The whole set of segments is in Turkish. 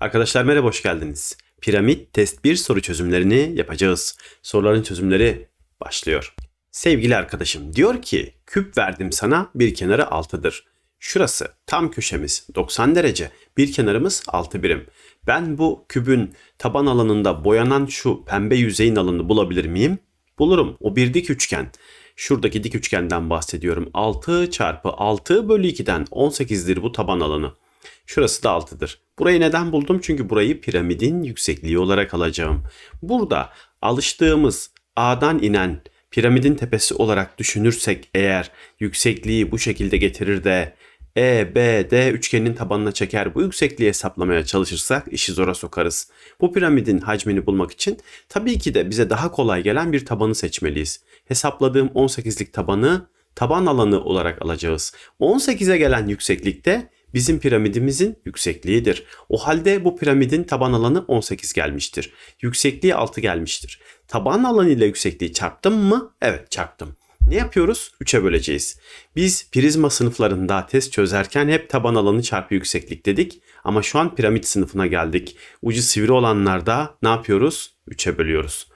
Arkadaşlar merhaba hoş geldiniz. Piramit test 1 soru çözümlerini yapacağız. Soruların çözümleri başlıyor. Sevgili arkadaşım diyor ki küp verdim sana bir kenarı 6'dır. Şurası tam köşemiz 90 derece bir kenarımız 6 birim. Ben bu kübün taban alanında boyanan şu pembe yüzeyin alanını bulabilir miyim? Bulurum. O bir dik üçgen. Şuradaki dik üçgenden bahsediyorum. 6 çarpı 6 bölü 2'den 18'dir bu taban alanı. Şurası da 6'dır. Burayı neden buldum? Çünkü burayı piramidin yüksekliği olarak alacağım. Burada alıştığımız A'dan inen piramidin tepesi olarak düşünürsek eğer yüksekliği bu şekilde getirir de E, B, D üçgenin tabanına çeker bu yüksekliği hesaplamaya çalışırsak işi zora sokarız. Bu piramidin hacmini bulmak için tabii ki de bize daha kolay gelen bir tabanı seçmeliyiz. Hesapladığım 18'lik tabanı taban alanı olarak alacağız. 18'e gelen yükseklikte bizim piramidimizin yüksekliğidir. O halde bu piramidin taban alanı 18 gelmiştir. Yüksekliği 6 gelmiştir. Taban alanı ile yüksekliği çarptım mı? Evet çarptım. Ne yapıyoruz? 3'e böleceğiz. Biz prizma sınıflarında test çözerken hep taban alanı çarpı yükseklik dedik. Ama şu an piramit sınıfına geldik. Ucu sivri olanlarda ne yapıyoruz? 3'e bölüyoruz.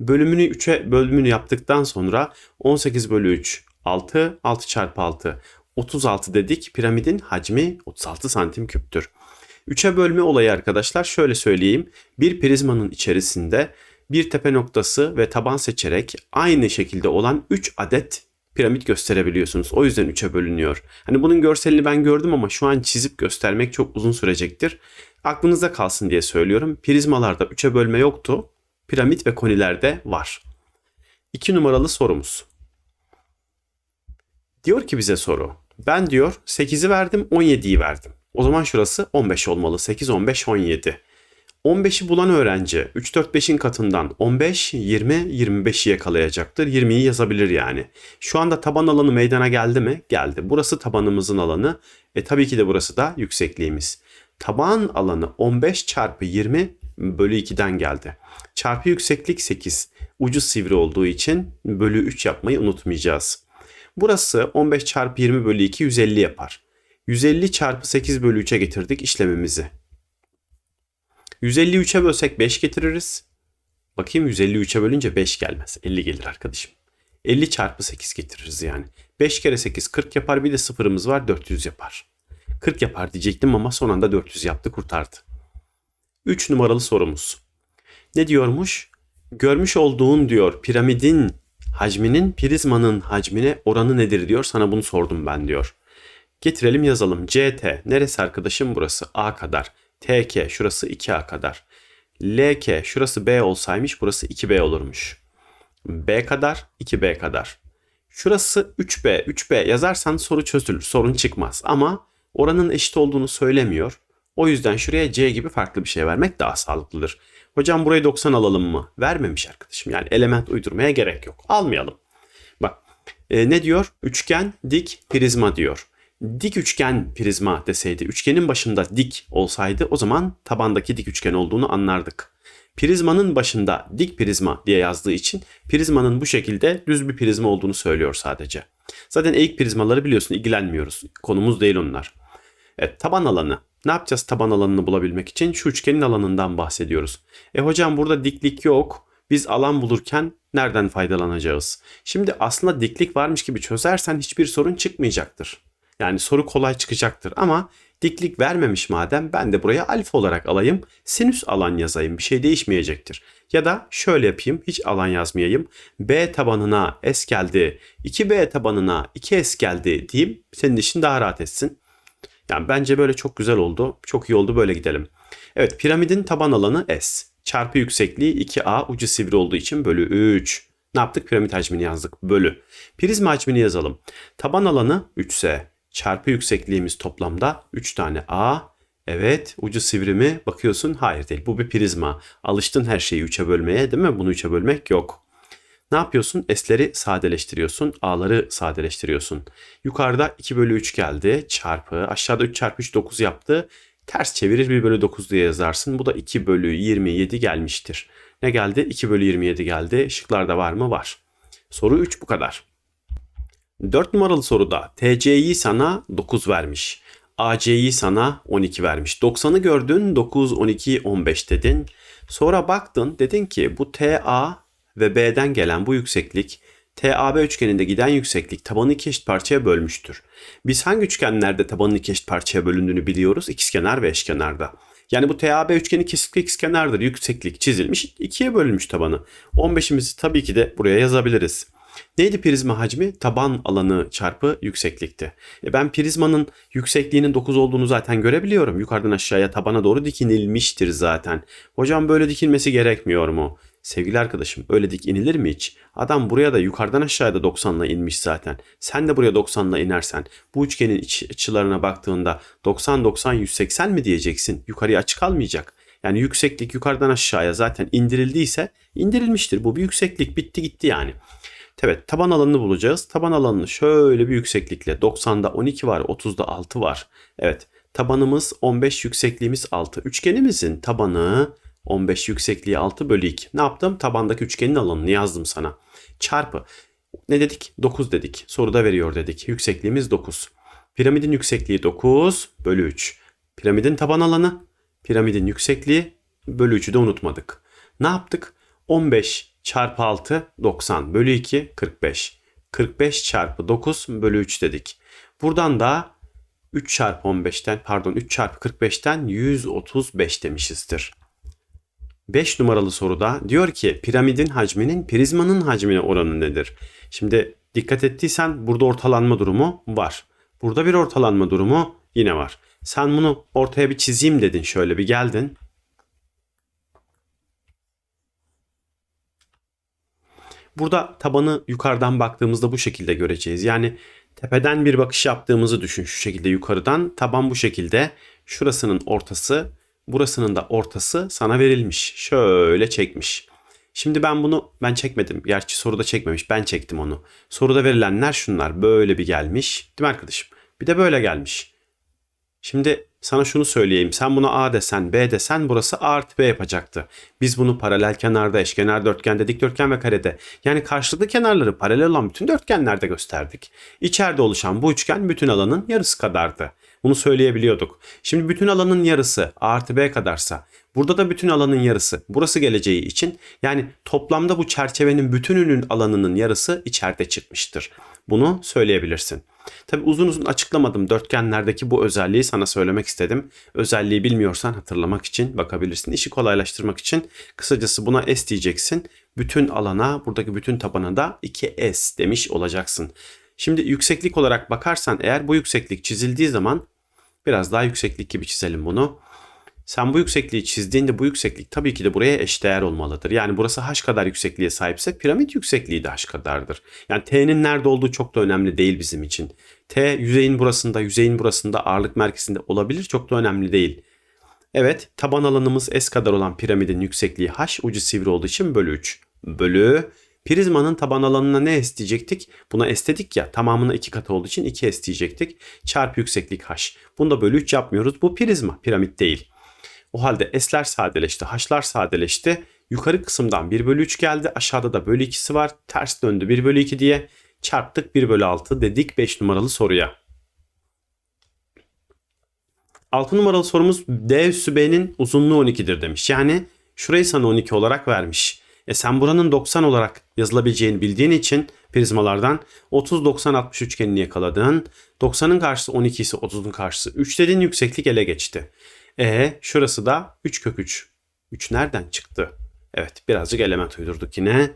Bölümünü 3'e bölümünü yaptıktan sonra 18 bölü 3 6, 6 çarpı 6. 36 dedik. Piramidin hacmi 36 santim küptür. 3'e bölme olayı arkadaşlar şöyle söyleyeyim. Bir prizmanın içerisinde bir tepe noktası ve taban seçerek aynı şekilde olan 3 adet piramit gösterebiliyorsunuz. O yüzden 3'e bölünüyor. Hani bunun görselini ben gördüm ama şu an çizip göstermek çok uzun sürecektir. Aklınızda kalsın diye söylüyorum. Prizmalarda 3'e bölme yoktu. Piramit ve konilerde var. 2 numaralı sorumuz. Diyor ki bize soru. Ben diyor 8'i verdim 17'yi verdim. O zaman şurası 15 olmalı. 8, 15, 17. 15'i bulan öğrenci 3, 4, 5'in katından 15, 20, 25'i yakalayacaktır. 20'yi yazabilir yani. Şu anda taban alanı meydana geldi mi? Geldi. Burası tabanımızın alanı. E tabii ki de burası da yüksekliğimiz. Taban alanı 15 çarpı 20 bölü 2'den geldi. Çarpı yükseklik 8. Ucu sivri olduğu için bölü 3 yapmayı unutmayacağız. Burası 15 çarpı 20 bölü 2 150 yapar. 150 çarpı 8 bölü 3'e getirdik işlemimizi. 150'yi 3'e bölsek 5 getiririz. Bakayım 150'yi 3'e bölünce 5 gelmez. 50 gelir arkadaşım. 50 çarpı 8 getiririz yani. 5 kere 8 40 yapar bir de sıfırımız var 400 yapar. 40 yapar diyecektim ama son anda 400 yaptı kurtardı. 3 numaralı sorumuz. Ne diyormuş? Görmüş olduğun diyor piramidin hacminin prizmanın hacmine oranı nedir diyor. Sana bunu sordum ben diyor. Getirelim yazalım. CT neresi arkadaşım burası? A kadar. TK şurası 2A kadar. LK şurası B olsaymış burası 2B olurmuş. B kadar 2B kadar. Şurası 3B 3B yazarsan soru çözülür sorun çıkmaz ama oranın eşit olduğunu söylemiyor. O yüzden şuraya C gibi farklı bir şey vermek daha sağlıklıdır. Hocam burayı 90 alalım mı? Vermemiş arkadaşım. Yani element uydurmaya gerek yok. Almayalım. Bak e, ne diyor? Üçgen, dik, prizma diyor. Dik üçgen prizma deseydi, üçgenin başında dik olsaydı o zaman tabandaki dik üçgen olduğunu anlardık. Prizmanın başında dik prizma diye yazdığı için prizmanın bu şekilde düz bir prizma olduğunu söylüyor sadece. Zaten eğik prizmaları biliyorsun ilgilenmiyoruz. Konumuz değil onlar. Evet taban alanı. Ne yapacağız taban alanını bulabilmek için? Şu üçgenin alanından bahsediyoruz. E hocam burada diklik yok. Biz alan bulurken nereden faydalanacağız? Şimdi aslında diklik varmış gibi çözersen hiçbir sorun çıkmayacaktır. Yani soru kolay çıkacaktır ama diklik vermemiş madem ben de buraya alfa olarak alayım. Sinüs alan yazayım bir şey değişmeyecektir. Ya da şöyle yapayım hiç alan yazmayayım. B tabanına S geldi. 2B tabanına 2S geldi diyeyim. Senin işin daha rahat etsin. Yani bence böyle çok güzel oldu. Çok iyi oldu böyle gidelim. Evet piramidin taban alanı S. Çarpı yüksekliği 2A ucu sivri olduğu için bölü 3. Ne yaptık? Piramit hacmini yazdık. Bölü. Prizma hacmini yazalım. Taban alanı 3S. Çarpı yüksekliğimiz toplamda 3 tane A. Evet ucu sivri mi? Bakıyorsun hayır değil. Bu bir prizma. Alıştın her şeyi 3'e bölmeye değil mi? Bunu 3'e bölmek yok. Ne yapıyorsun? S'leri sadeleştiriyorsun. A'ları sadeleştiriyorsun. Yukarıda 2 bölü 3 geldi. Çarpı. Aşağıda 3 çarpı 3 9 yaptı. Ters çevirir 1 bölü 9 diye yazarsın. Bu da 2 bölü 27 gelmiştir. Ne geldi? 2 bölü 27 geldi. Şıklarda var mı? Var. Soru 3 bu kadar. 4 numaralı soruda TC'yi sana 9 vermiş. AC'yi sana 12 vermiş. 90'ı gördün 9, 12, 15 dedin. Sonra baktın dedin ki bu TA ve B'den gelen bu yükseklik TAB üçgeninde giden yükseklik tabanı iki eşit parçaya bölmüştür. Biz hangi üçgenlerde tabanın iki eşit parçaya bölündüğünü biliyoruz? İkizkenar ve eşkenarda. Yani bu TAB üçgeni kesinlikle ikizkenardır. Yükseklik çizilmiş. ikiye bölünmüş tabanı. 15'imizi tabii ki de buraya yazabiliriz. Neydi prizma hacmi? Taban alanı çarpı yükseklikti. E ben prizmanın yüksekliğinin 9 olduğunu zaten görebiliyorum. Yukarıdan aşağıya tabana doğru dikinilmiştir zaten. Hocam böyle dikilmesi gerekmiyor mu? Sevgili arkadaşım öyle dik inilir mi hiç? Adam buraya da yukarıdan aşağıda 90'la inmiş zaten. Sen de buraya 90'la inersen bu üçgenin iç açılarına baktığında 90 90 180 mi diyeceksin? Yukarıya açı kalmayacak. Yani yükseklik yukarıdan aşağıya zaten indirildiyse indirilmiştir. Bu bir yükseklik bitti gitti yani. Evet taban alanını bulacağız. Taban alanını şöyle bir yükseklikle 90'da 12 var 30'da 6 var. Evet tabanımız 15 yüksekliğimiz 6. Üçgenimizin tabanı 15 yüksekliği 6 bölü 2. Ne yaptım? Tabandaki üçgenin alanını yazdım sana. Çarpı. Ne dedik? 9 dedik. Soruda veriyor dedik. Yüksekliğimiz 9. Piramidin yüksekliği 9 bölü 3. Piramidin taban alanı. Piramidin yüksekliği bölü 3'ü de unutmadık. Ne yaptık? 15 çarpı 6 90 bölü 2 45. 45 çarpı 9 bölü 3 dedik. Buradan da 3 çarpı 15'ten pardon 3 çarpı 45'ten 135 demişizdir. 5 numaralı soruda diyor ki piramidin hacminin prizmanın hacmine oranı nedir? Şimdi dikkat ettiysen burada ortalanma durumu var. Burada bir ortalanma durumu yine var. Sen bunu ortaya bir çizeyim dedin şöyle bir geldin. Burada tabanı yukarıdan baktığımızda bu şekilde göreceğiz. Yani tepeden bir bakış yaptığımızı düşün şu şekilde yukarıdan. Taban bu şekilde. Şurasının ortası, burasının da ortası sana verilmiş. Şöyle çekmiş. Şimdi ben bunu ben çekmedim. Gerçi soruda çekmemiş. Ben çektim onu. Soruda verilenler şunlar. Böyle bir gelmiş. Değil mi arkadaşım? Bir de böyle gelmiş. Şimdi sana şunu söyleyeyim. Sen buna A desen, B desen burası A artı B yapacaktı. Biz bunu paralel kenarda, eşkenar dörtgende, dikdörtgen ve karede yani karşılıklı kenarları paralel olan bütün dörtgenlerde gösterdik. İçeride oluşan bu üçgen bütün alanın yarısı kadardı. Bunu söyleyebiliyorduk. Şimdi bütün alanın yarısı A artı B kadarsa burada da bütün alanın yarısı burası geleceği için yani toplamda bu çerçevenin bütününün alanının yarısı içeride çıkmıştır. Bunu söyleyebilirsin. Tabi uzun uzun açıklamadım dörtgenlerdeki bu özelliği sana söylemek istedim. Özelliği bilmiyorsan hatırlamak için bakabilirsin. İşi kolaylaştırmak için kısacası buna S diyeceksin. Bütün alana buradaki bütün tabana da 2S demiş olacaksın. Şimdi yükseklik olarak bakarsan eğer bu yükseklik çizildiği zaman biraz daha yükseklik gibi çizelim bunu. Sen bu yüksekliği çizdiğinde bu yükseklik tabii ki de buraya eşdeğer olmalıdır. Yani burası h kadar yüksekliğe sahipse piramit yüksekliği de h kadardır. Yani t'nin nerede olduğu çok da önemli değil bizim için. T yüzeyin burasında, yüzeyin burasında ağırlık merkezinde olabilir çok da önemli değil. Evet taban alanımız S kadar olan piramidin yüksekliği h ucu sivri olduğu için bölü 3. Bölü Prizmanın taban alanına ne S diyecektik? Buna S dedik ya tamamına 2 katı olduğu için 2 S diyecektik. Çarpı yükseklik h. Bunu da bölü 3 yapmıyoruz. Bu prizma piramit değil. O halde s'ler sadeleşti, h'lar sadeleşti. Yukarı kısımdan 1 bölü 3 geldi. Aşağıda da bölü 2'si var. Ters döndü 1 bölü 2 diye. Çarptık 1 bölü 6 dedik 5 numaralı soruya. 6 numaralı sorumuz D üssü B'nin uzunluğu 12'dir demiş. Yani şurayı sana 12 olarak vermiş. E sen buranın 90 olarak yazılabileceğini bildiğin için prizmalardan 30-90-60 üçgenini yakaladın. 90'ın karşısı 12 ise 30'un karşısı 3 dedin yükseklik ele geçti. E şurası da 3 kök 3. 3 nereden çıktı? Evet birazcık element uydurduk yine.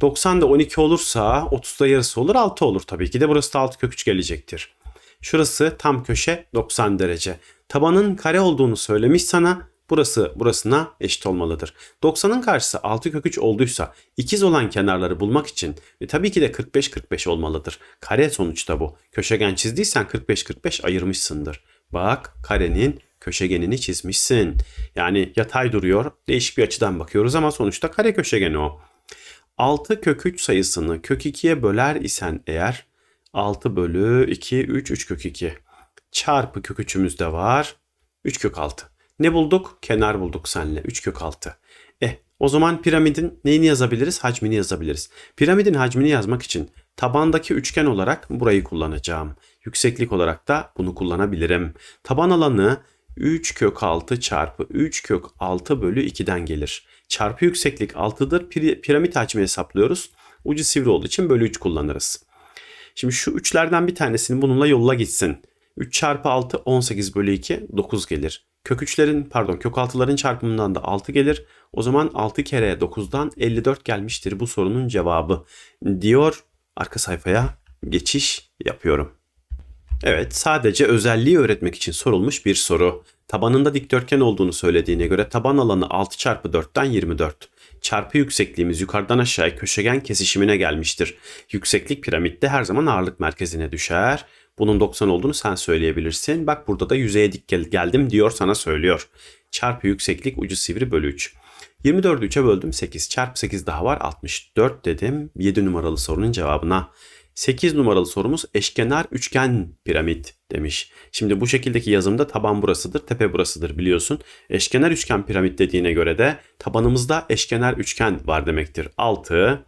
90 da 12 olursa 30'da yarısı olur 6 olur tabii ki de burası da 6 kök 3 gelecektir. Şurası tam köşe 90 derece. Tabanın kare olduğunu söylemiş sana. Burası burasına eşit olmalıdır. 90'ın karşısı 6 kök 3 olduysa ikiz olan kenarları bulmak için ve tabii ki de 45-45 olmalıdır. Kare sonuçta bu. Köşegen çizdiysen 45-45 ayırmışsındır. Bak karenin köşegenini çizmişsin. Yani yatay duruyor. Değişik bir açıdan bakıyoruz ama sonuçta kare köşegeni o. 6 kök 3 sayısını kök 2'ye böler isen eğer 6 bölü 2 3 3 kök 2 çarpı kök 3'ümüz de var. 3 kök 6. Ne bulduk? Kenar bulduk senle. 3 kök 6. Eh o zaman piramidin neyini yazabiliriz? Hacmini yazabiliriz. Piramidin hacmini yazmak için Tabandaki üçgen olarak burayı kullanacağım. Yükseklik olarak da bunu kullanabilirim. Taban alanı 3 kök 6 çarpı 3 kök 6 bölü 2'den gelir. Çarpı yükseklik 6'dır. Piramit hacmi hesaplıyoruz. Ucu sivri olduğu için bölü 3 kullanırız. Şimdi şu üçlerden bir tanesini bununla yolla gitsin. 3 çarpı 6 18 bölü 2 9 gelir. Kök 3'lerin pardon kök 6'ların çarpımından da 6 gelir. O zaman 6 kere 9'dan 54 gelmiştir bu sorunun cevabı diyor. Arka sayfaya geçiş yapıyorum. Evet sadece özelliği öğretmek için sorulmuş bir soru. Tabanında dikdörtgen olduğunu söylediğine göre taban alanı 6 çarpı 4'ten 24. Çarpı yüksekliğimiz yukarıdan aşağıya köşegen kesişimine gelmiştir. Yükseklik piramitte her zaman ağırlık merkezine düşer. Bunun 90 olduğunu sen söyleyebilirsin. Bak burada da yüzeye dik gel geldim diyor sana söylüyor. Çarpı yükseklik ucu sivri bölü 3. 24'ü 3'e böldüm 8. Çarpı 8 daha var 64 dedim. 7 numaralı sorunun cevabına. 8 numaralı sorumuz eşkenar üçgen piramit demiş. Şimdi bu şekildeki yazımda taban burasıdır, tepe burasıdır biliyorsun. Eşkenar üçgen piramit dediğine göre de tabanımızda eşkenar üçgen var demektir. 6.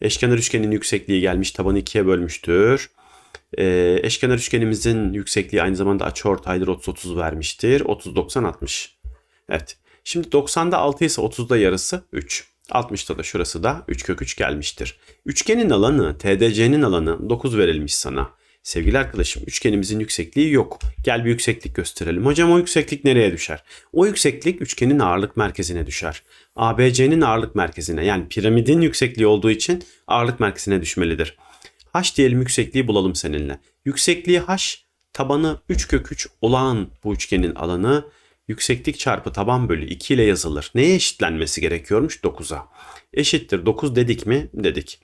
Eşkenar üçgenin yüksekliği gelmiş tabanı ikiye bölmüştür. Ee, eşkenar üçgenimizin yüksekliği aynı zamanda açıortaydır 30-30 vermiştir. 30-90-60. Evet. Şimdi 90'da 6 ise 30'da yarısı 3. 60'ta da şurası da 3 kök 3 gelmiştir. Üçgenin alanı, TDC'nin alanı 9 verilmiş sana. Sevgili arkadaşım üçgenimizin yüksekliği yok. Gel bir yükseklik gösterelim. Hocam o yükseklik nereye düşer? O yükseklik üçgenin ağırlık merkezine düşer. ABC'nin ağırlık merkezine yani piramidin yüksekliği olduğu için ağırlık merkezine düşmelidir. H diyelim yüksekliği bulalım seninle. Yüksekliği H tabanı 3 kök 3 olan bu üçgenin alanı yükseklik çarpı taban bölü 2 ile yazılır. Neye eşitlenmesi gerekiyormuş? 9'a. Eşittir 9 dedik mi? Dedik.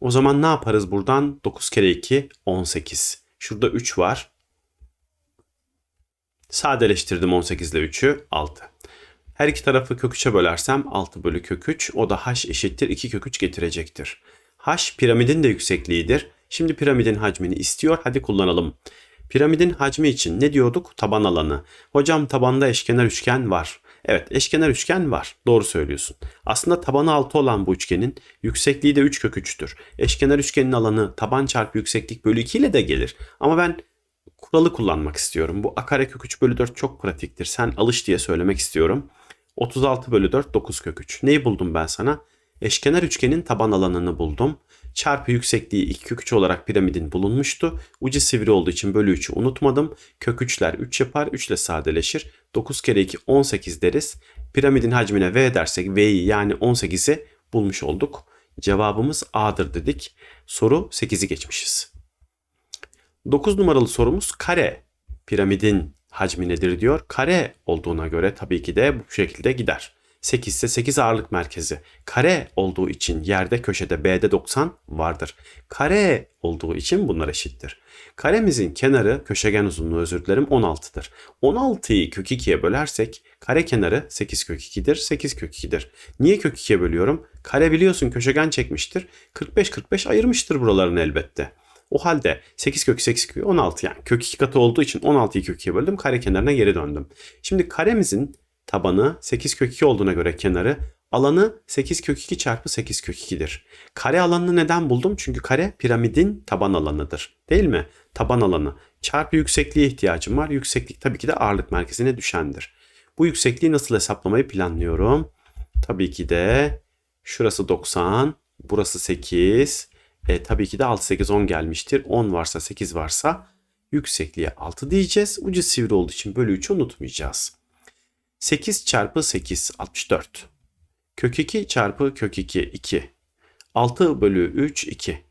O zaman ne yaparız buradan? 9 kere 2 18. Şurada 3 var. Sadeleştirdim 18 ile 3'ü 6. Her iki tarafı kök 3'e bölersem 6 bölü kök 3 o da h eşittir 2 kök 3 getirecektir. H piramidin de yüksekliğidir. Şimdi piramidin hacmini istiyor. Hadi kullanalım. Piramidin hacmi için ne diyorduk? Taban alanı. Hocam tabanda eşkenar üçgen var. Evet eşkenar üçgen var. Doğru söylüyorsun. Aslında tabanı 6 olan bu üçgenin yüksekliği de 3 kök 3'tür. Eşkenar üçgenin alanı taban çarpı yükseklik bölü 2 ile de gelir. Ama ben kuralı kullanmak istiyorum. Bu a kök 3 bölü 4 çok pratiktir. Sen alış diye söylemek istiyorum. 36 bölü 4 9 kök 3. Neyi buldum ben sana? Eşkenar üçgenin taban alanını buldum çarpı yüksekliği 2 kök 3 olarak piramidin bulunmuştu. Ucu sivri olduğu için bölü 3'ü unutmadım. Kök 3'ler 3 yapar 3 ile sadeleşir. 9 kere 2 18 deriz. Piramidin hacmine V dersek V'yi yani 18'i bulmuş olduk. Cevabımız A'dır dedik. Soru 8'i geçmişiz. 9 numaralı sorumuz kare piramidin hacmi nedir diyor. Kare olduğuna göre tabii ki de bu şekilde gider. 8 ise 8 ağırlık merkezi. Kare olduğu için yerde köşede B'de 90 vardır. Kare olduğu için bunlar eşittir. Karemizin kenarı köşegen uzunluğu özür dilerim 16'dır. 16'yı kök 2'ye bölersek kare kenarı 8 kök 2'dir. 8 kök 2'dir. Niye kök 2'ye bölüyorum? Kare biliyorsun köşegen çekmiştir. 45 45 ayırmıştır buralarını elbette. O halde 8 kök 8 kök 16 yani kök 2 katı olduğu için 16'yı kök 2'ye böldüm. Kare kenarına geri döndüm. Şimdi karemizin tabanı 8 kök 2 olduğuna göre kenarı alanı 8 kök 2 çarpı 8 kök 2'dir. Kare alanını neden buldum? Çünkü kare piramidin taban alanıdır. Değil mi? Taban alanı. Çarpı yüksekliğe ihtiyacım var. Yükseklik tabii ki de ağırlık merkezine düşendir. Bu yüksekliği nasıl hesaplamayı planlıyorum? Tabii ki de şurası 90, burası 8. E, tabii ki de 6, 8, 10 gelmiştir. 10 varsa 8 varsa yüksekliğe 6 diyeceğiz. Ucu sivri olduğu için bölü 3'ü unutmayacağız. 8 çarpı 8 64. Kök 2 çarpı kök 2 2. 6 bölü 3 2.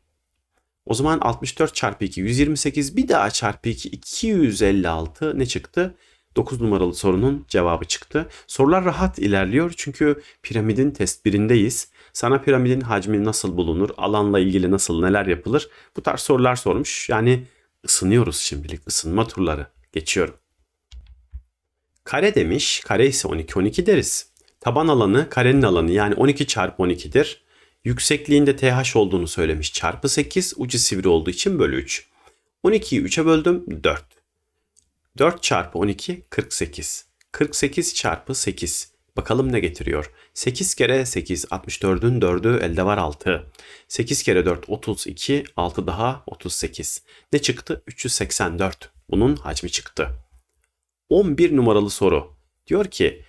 O zaman 64 çarpı 2 128 bir daha çarpı 2 256 ne çıktı? 9 numaralı sorunun cevabı çıktı. Sorular rahat ilerliyor çünkü piramidin test birindeyiz. Sana piramidin hacmi nasıl bulunur, alanla ilgili nasıl neler yapılır bu tarz sorular sormuş. Yani ısınıyoruz şimdilik ısınma turları. Geçiyorum. Kare demiş. Kare ise 12 12 deriz. Taban alanı karenin alanı yani 12 çarpı 12'dir. Yüksekliğinde TH olduğunu söylemiş. Çarpı 8 ucu sivri olduğu için bölü 3. 12'yi 3'e böldüm 4. 4 çarpı 12 48. 48 çarpı 8. Bakalım ne getiriyor? 8 kere 8 64'ün 4'ü elde var 6. 8 kere 4 32 6 daha 38. Ne çıktı? 384. Bunun hacmi çıktı. 11 numaralı soru. Diyor ki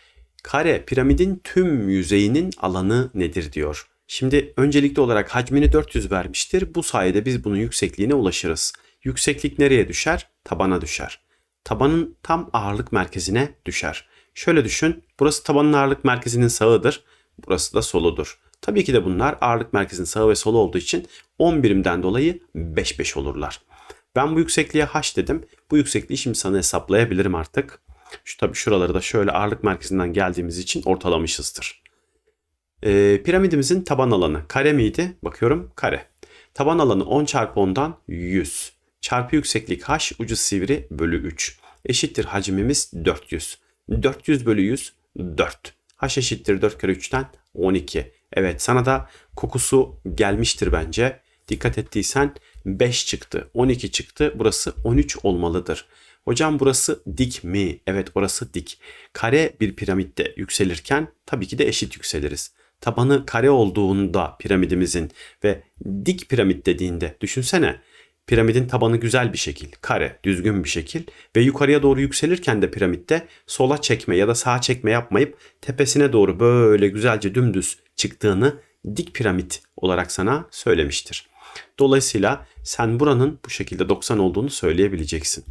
kare piramidin tüm yüzeyinin alanı nedir diyor. Şimdi öncelikli olarak hacmini 400 vermiştir. Bu sayede biz bunun yüksekliğine ulaşırız. Yükseklik nereye düşer? Tabana düşer. Tabanın tam ağırlık merkezine düşer. Şöyle düşün. Burası tabanın ağırlık merkezinin sağıdır. Burası da soludur. Tabii ki de bunlar ağırlık merkezinin sağı ve solu olduğu için 10 birimden dolayı 5 5 olurlar. Ben bu yüksekliğe h dedim. Bu yüksekliği şimdi sana hesaplayabilirim artık. Şu tabii şuraları da şöyle ağırlık merkezinden geldiğimiz için ortalamışızdır. Ee, piramidimizin taban alanı kare miydi? Bakıyorum kare. Taban alanı 10 çarpı 10'dan 100. Çarpı yükseklik h ucu sivri bölü 3. Eşittir hacmimiz 400. 400 bölü 100 4. H eşittir 4 kere 3'ten 12. Evet sana da kokusu gelmiştir bence. Dikkat ettiysen 5 çıktı, 12 çıktı. Burası 13 olmalıdır. Hocam burası dik mi? Evet orası dik. Kare bir piramitte yükselirken tabii ki de eşit yükseliriz. Tabanı kare olduğunda piramidimizin ve dik piramit dediğinde düşünsene Piramidin tabanı güzel bir şekil, kare, düzgün bir şekil ve yukarıya doğru yükselirken de piramitte sola çekme ya da sağa çekme yapmayıp tepesine doğru böyle güzelce dümdüz çıktığını dik piramit olarak sana söylemiştir. Dolayısıyla sen buranın bu şekilde 90 olduğunu söyleyebileceksin.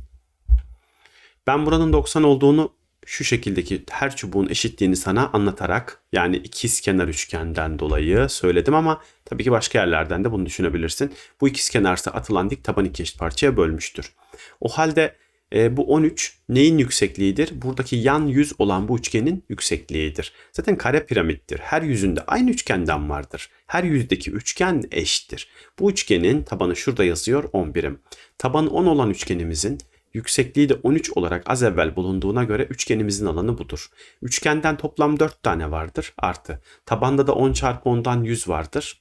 Ben buranın 90 olduğunu şu şekildeki her çubuğun eşitliğini sana anlatarak yani ikiz kenar üçgenden dolayı söyledim ama tabii ki başka yerlerden de bunu düşünebilirsin. Bu ikiz kenarsa atılan dik taban iki eşit parçaya bölmüştür. O halde e, bu 13 neyin yüksekliğidir? Buradaki yan yüz olan bu üçgenin yüksekliğidir. Zaten kare piramittir. Her yüzünde aynı üçgenden vardır. Her yüzdeki üçgen eşittir. Bu üçgenin tabanı şurada yazıyor 10 birim. Tabanı 10 olan üçgenimizin Yüksekliği de 13 olarak az evvel bulunduğuna göre üçgenimizin alanı budur. Üçgenden toplam 4 tane vardır artı. Tabanda da 10 çarpı 10'dan 100 vardır.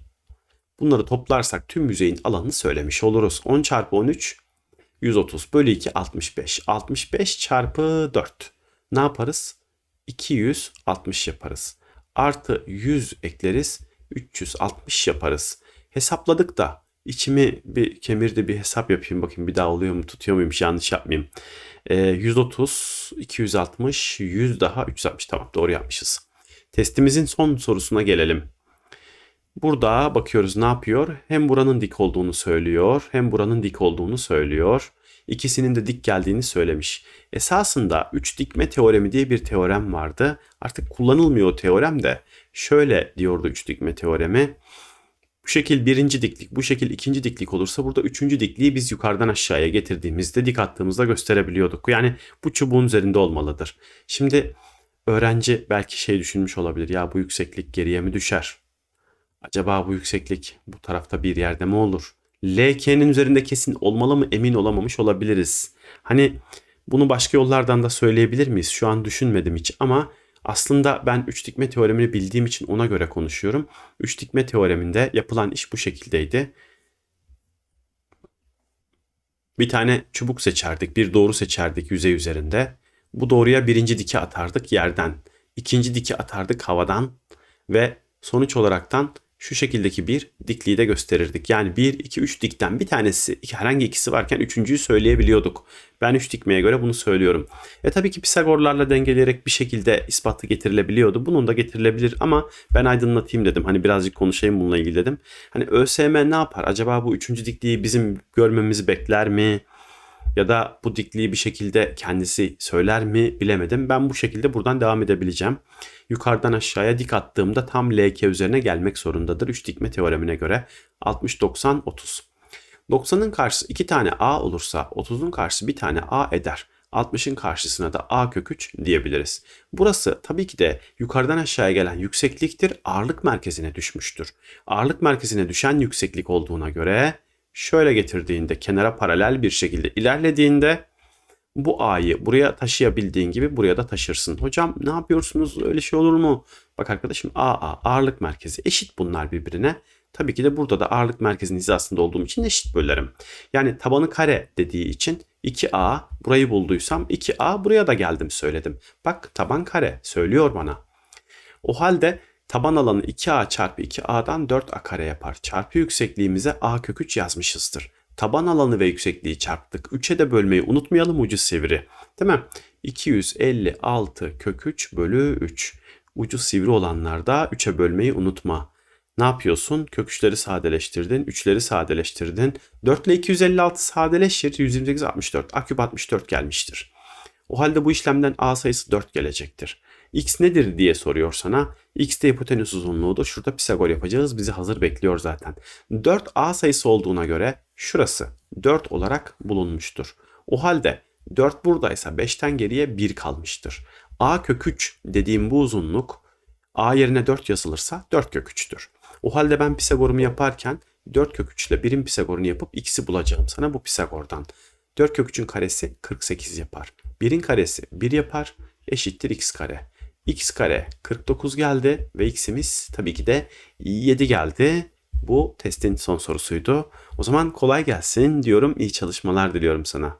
Bunları toplarsak tüm yüzeyin alanını söylemiş oluruz. 10 çarpı 13 130 bölü 2 65. 65 çarpı 4 ne yaparız? 260 yaparız. Artı 100 ekleriz 360 yaparız. Hesapladık da içimi bir kemirdi bir hesap yapayım bakayım bir daha oluyor mu tutuyor muyum yanlış yapmayayım. E, 130, 260, 100 daha 360 tamam doğru yapmışız. Testimizin son sorusuna gelelim. Burada bakıyoruz ne yapıyor? Hem buranın dik olduğunu söylüyor hem buranın dik olduğunu söylüyor. İkisinin de dik geldiğini söylemiş. Esasında 3 dikme teoremi diye bir teorem vardı. Artık kullanılmıyor o teorem de. Şöyle diyordu 3 dikme teoremi. Bu şekil birinci diklik, bu şekil ikinci diklik olursa burada üçüncü dikliği biz yukarıdan aşağıya getirdiğimizde dik attığımızda gösterebiliyorduk. Yani bu çubuğun üzerinde olmalıdır. Şimdi öğrenci belki şey düşünmüş olabilir. Ya bu yükseklik geriye mi düşer? Acaba bu yükseklik bu tarafta bir yerde mi olur? LK'nin üzerinde kesin olmalı mı emin olamamış olabiliriz. Hani bunu başka yollardan da söyleyebilir miyiz? Şu an düşünmedim hiç ama aslında ben üç dikme teoremini bildiğim için ona göre konuşuyorum. Üç dikme teoreminde yapılan iş bu şekildeydi. Bir tane çubuk seçerdik, bir doğru seçerdik yüzey üzerinde. Bu doğruya birinci diki atardık yerden. ikinci diki atardık havadan ve sonuç olaraktan şu şekildeki bir dikliği de gösterirdik. Yani 1, 2, 3 dikten bir tanesi herhangi ikisi varken üçüncüyü söyleyebiliyorduk. Ben 3 dikmeye göre bunu söylüyorum. E tabii ki Pisagorlarla dengeleyerek bir şekilde ispatı getirilebiliyordu. Bunun da getirilebilir ama ben aydınlatayım dedim. Hani birazcık konuşayım bununla ilgili dedim. Hani ÖSYM ne yapar? Acaba bu üçüncü dikliği bizim görmemizi bekler mi? Ya da bu dikliği bir şekilde kendisi söyler mi bilemedim. Ben bu şekilde buradan devam edebileceğim. Yukarıdan aşağıya dik attığımda tam LK üzerine gelmek zorundadır. 3 dikme teoremine göre 60 90 30. 90'ın karşısı 2 tane A olursa 30'un karşısı bir tane A eder. 60'ın karşısına da A kök 3 diyebiliriz. Burası tabii ki de yukarıdan aşağıya gelen yüksekliktir. Ağırlık merkezine düşmüştür. Ağırlık merkezine düşen yükseklik olduğuna göre şöyle getirdiğinde kenara paralel bir şekilde ilerlediğinde bu A'yı buraya taşıyabildiğin gibi buraya da taşırsın. Hocam ne yapıyorsunuz öyle şey olur mu? Bak arkadaşım AA ağırlık merkezi eşit bunlar birbirine. Tabii ki de burada da ağırlık merkezinin hizasında olduğum için eşit bölerim. Yani tabanı kare dediği için 2A burayı bulduysam 2A buraya da geldim söyledim. Bak taban kare söylüyor bana. O halde taban alanı 2a çarpı 2a'dan 4a kare yapar. Çarpı yüksekliğimize a kök 3 yazmışızdır. Taban alanı ve yüksekliği çarptık. 3'e de bölmeyi unutmayalım ucu sivri. Değil mi? 256 kök 3 bölü 3. Ucu sivri olanlarda 3'e bölmeyi unutma. Ne yapıyorsun? Kök 3'leri sadeleştirdin, 3'leri sadeleştirdin. 4 ile 256 sadeleşir. 128 64. A küp 64 gelmiştir. O halde bu işlemden A sayısı 4 gelecektir. X nedir diye soruyor sana. X de hipotenüs uzunluğudur. Şurada Pisagor yapacağız. Bizi hazır bekliyor zaten. 4 A sayısı olduğuna göre şurası 4 olarak bulunmuştur. O halde 4 buradaysa 5'ten geriye 1 kalmıştır. A kök 3 dediğim bu uzunluk A yerine 4 yazılırsa 4 kök 3'tür. O halde ben Pisagor'umu yaparken 4 kök 3 ile 1'in Pisagor'unu yapıp x'i bulacağım sana bu Pisagor'dan. 4 kök 3'ün karesi 48 yapar. 1'in karesi 1 yapar eşittir x kare. X kare 49 geldi ve x'imiz tabii ki de 7 geldi. Bu testin son sorusuydu. O zaman kolay gelsin diyorum. İyi çalışmalar diliyorum sana.